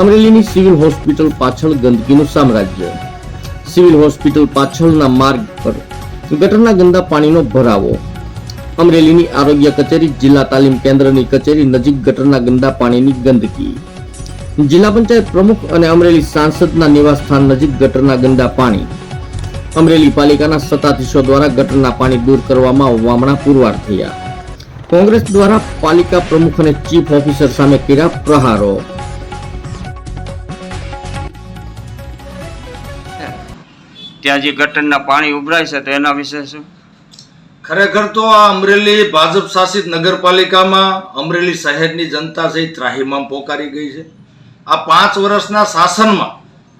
અમરેલીની civil hospital પાછળ ગંદકીનું સામ્રાજ્ય. Civil hospital પાછળના માર્ગ પર ગટરના ગંદા પાણીનો ભરાવો. અમરેલીની આરોગ્ય કચેરી, જિલ્લા તાલીમ કેન્દ્રની કચેરી નજીક ગટરના ગંદા પાણીની ગંદકી. જિલ્લા પંચાયત પ્રમુખ અને અમરેલી સાંસદના નિવાસસ્થાન નજીક ગટરના ગંદા પાણી. અમરેલી પાલિકાના સત્તાધીશો દ્વારા ગટરના પાણી દૂર કરવામાં વામણા પુરવાર થયા. કોંગ્રેસ દ્વારા પાલિકા પ્રમુખ અને ચીફ ઓફિસર સામે કર્યા પ્રહારો. ત્યાં જે ગટરના પાણી ઉભરાય છે, તો એના વિશે શું? ખરેખર તો આ અમરેલી ભાજપ શાસિત નગરપાલિકામાં અમરેલી શહેરની જનતા છે ત્રાહીમામ પોકારી ગઈ છે. આ પાંચ વર્ષના શાસનમાં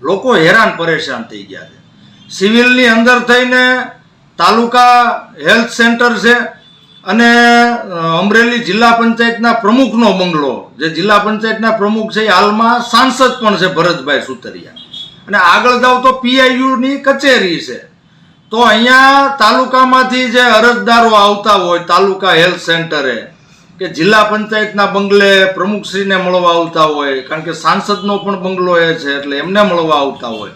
લોકો હેરાન પરેશાન થઈ ગયા છે. સિવિલની અંદર થઈને તાલુકા હેલ્થ સેન્ટર છે અને અમરેલી જિલ્લા પંચાયતના પ્રમુખનો બંગલો. જે જિલ્લા પંચાયતના પ્રમુખ છે હાલમાં સાંસદ પણ છે, ભરતભાઈ સુતરિયા. અને આગળ જાવ તો પીઆઈયુની કચેરી છે. તો અહીંયા તાલુકામાંથી જે અરજદારો આવતા હોય, તાલુકા હેલ્થ સેન્ટરે, કે જિલ્લા પંચાયતના બંગલે પ્રમુખશ્રીને મળવા આવતા હોય, કારણ કે સાંસદનો પણ બંગલો એ છે એટલે એમને મળવા આવતા હોય.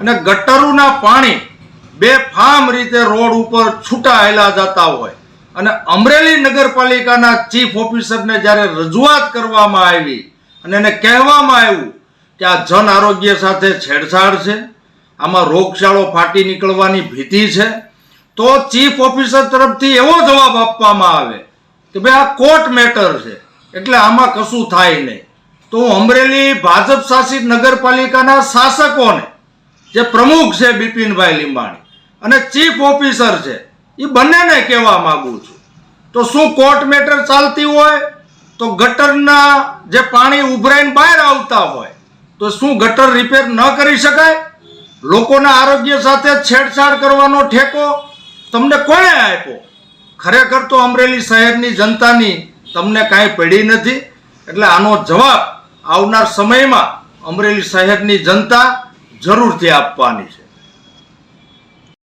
અને ગટરોના પાણી બે ફામ રીતે રોડ ઉપર છૂટા આયલા જતા હોય. અને અમરેલી નગરપાલિકાના ચીફ ઓફિસરને જ્યારે રજૂઆત કરવામાં આવી અને એને કહેવામાં આવ્યું કે આ જન આરોગ્ય સાથે છેડછાડ છે, આમાં રોગચાળો ફાટી નીકળવાની ભીતિ છે, તો ચીફ ઓફિસર તરફથી એવો જવાબ આપવામાં આવે કે ભાઈ આ કોર્ટ મેટર છે, એટલે આમાં કશું થાય નહીં. તો હું અમરેલી ભાજપ શાસિત નગરપાલિકાના શાસકોને, જે પ્રમુખ છે બિપિનભાઈ લીંબાણી, અને ચીફ ઓફિસર છે, એ બંનેને કહેવા માગું છું. તો શું કોર્ટ મેટર ચાલતી હોય? તો ગટરના જે પાણી ઉભરાઈને બહાર આવતા હોય તો શું ગટર રિપેર ન કરી શકાય? લોકોના આરોગ્ય સાથે છેડછાડ કરવાનો ઠેકો તમને કોણે આપ્યો? ખરેખર તો અમરેલી શહેરની જનતાની તમને કાંઈ પડી નથી. એટલે આનો જવાબ આવનાર સમયમાં અમરેલી શહેરની જનતા જરૂરથી આપવાની છે.